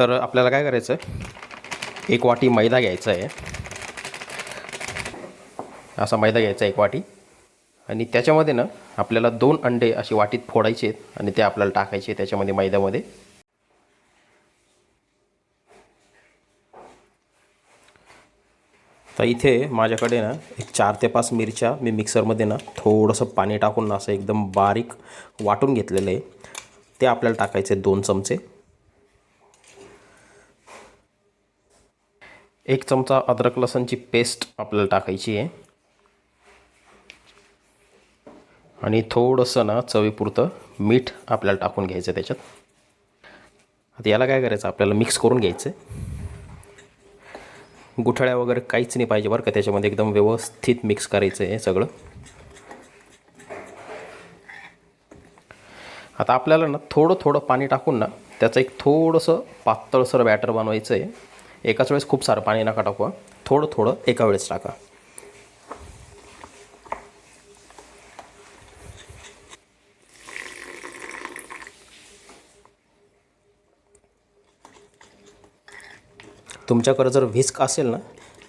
तर आपल्याला काय करायचं आहे एक वाटी मैदा घ्यायचा आहे. असा मैदा घ्यायचा एक वाटी. आणि त्याच्यामध्ये ना आपल्याला दोन अंडे अशी वाटीत फोडायचे आहेत आणि ते आपल्याला टाकायचे त्याच्यामध्ये मैद्यामध्ये. तर इथे माझ्याकडे ना एक चार ते पाच मिरच्या मी मिक्सरमध्ये ना थोडंसं पाणी टाकून ना असं एकदम बारीक वाटून घेतलेलं आहे. ते आपल्याला टाकायचे दोन चमचे. एक चमचा अद्रक लसणची पेस्ट आपल्याला टाकायची आहे. आणि थोडंसं ना चवीपुरतं मीठ आपल्याला टाकून घ्यायचं त्याच्यात. आता याला काय करायचं? आपल्याला मिक्स करून घ्यायचं आहे गुठळ्या वगैरे काहीच नाही पाहिजे बरं का त्याच्यामध्ये एकदम व्यवस्थित मिक्स करायचं आहे सगळं. आता आपल्याला ना थोडं थोडं पाणी टाकून ना त्याचं एक थोडंसं पातळसर बॅटर बनवायचं आहे एकाच वेळेस खूप सारं पाणी नका टाकू थोडं थोडं एका वेळेस टाका. तुमच्याकडे जर व्हिस्क असेल ना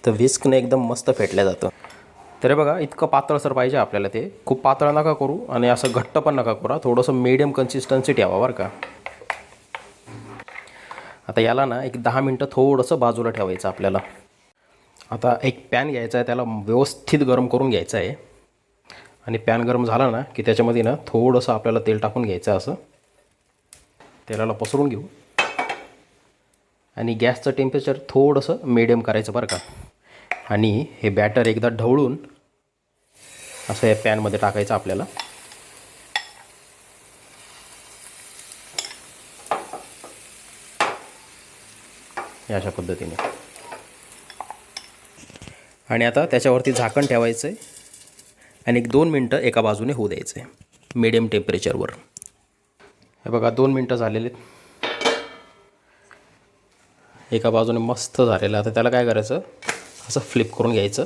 तर व्हिस्कने एकदम मस्त फेटलं जातं. तरी बघा इतकं पातळसर पाहिजे आपल्याला ते. खूप पातळ नका करू आणि असं घट्ट पण नका करू थोडंसं मीडियम कन्सिस्टन्सी ठेवा बरं का. आता याला ना एक दहा मिनटं थोडंसं बाजूला ठेवायचं आपल्याला. आता एक पॅन घ्यायचा आहे त्याला व्यवस्थित गरम करून घ्यायचं आहे. आणि पॅन गरम झाला ना की त्याच्यामध्ये ना थोडंसं आपल्याला तेल टाकून घ्यायचं आहे असं. तेलाला पसरून घेऊ. आणि गॅसचं टेम्परेचर थोडंसं मिडियम करायचं बरं का. आणि हे बॅटर एकदा ढवळून असं या पॅनमध्ये टाकायचं आपल्याला. या अशा पद्धतीने. आणि आता त्याच्यावरती झाकण ठेवायचं आहे. आणि एक दोन मिनटं एका बाजूने होऊ द्यायचं आहे. मिडियम टेम्परेचरवर हे बघा दोन मिनटं झालेले आहेत. एका बाजूने मस्त झालेलं आता त्याला काय करायचं? असं फ्लिप करून घ्यायचं.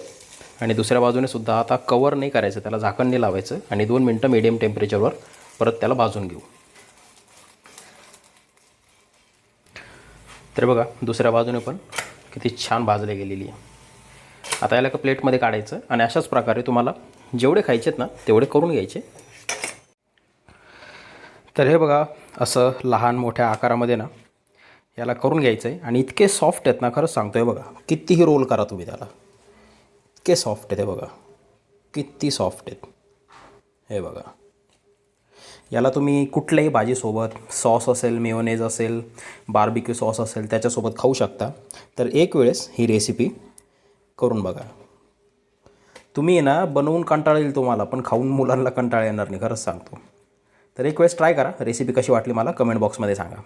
आणि दुसऱ्या बाजूने सुद्धा आता कवर नाही करायचं. त्याला झाकण नाही लावायचं. आणि दोन मिनटं मिडियम टेम्परेचरवर परत त्याला भाजून घेऊ. तर बघा दुसऱ्या बाजूने पण किती छान भाजले गेलेली आहे. आता याला का प्लेटमध्ये काढायचं आणि अशाच प्रकारे तुम्हाला जेवढे खायचे आहेत ना तेवढे करून घ्यायचे. तर हे बघा असं लहान मोठ्या आकारामध्ये ना याला करून घ्यायचं आहे आणि इतके सॉफ्ट आहेत ना खरंच सांगतो आहे बघा कितीही रोल करा तुम्ही त्याला. इतके सॉफ्ट आहेत हे बघा किती सॉफ्ट आहेत. हे बघा. याला तुम्ही कुठल्याही भाजीसोबत सॉस असेल मेयोनेज असेल बार्बिक्यू सॉस असेल त्याच्यासोबत खाऊ शकता. तर एक वेळेस ही रेसिपी करून बघा. तुम्ही ना बनवून कंटाळा येईल तुम्हाला पण खाऊन मुलांना कंटाळा येणार नाही खरंच सांगतो. तर एक वेळेस ट्राय करा. रेसिपी कशी वाटली मला कमेंट बॉक्समध्ये सांगा.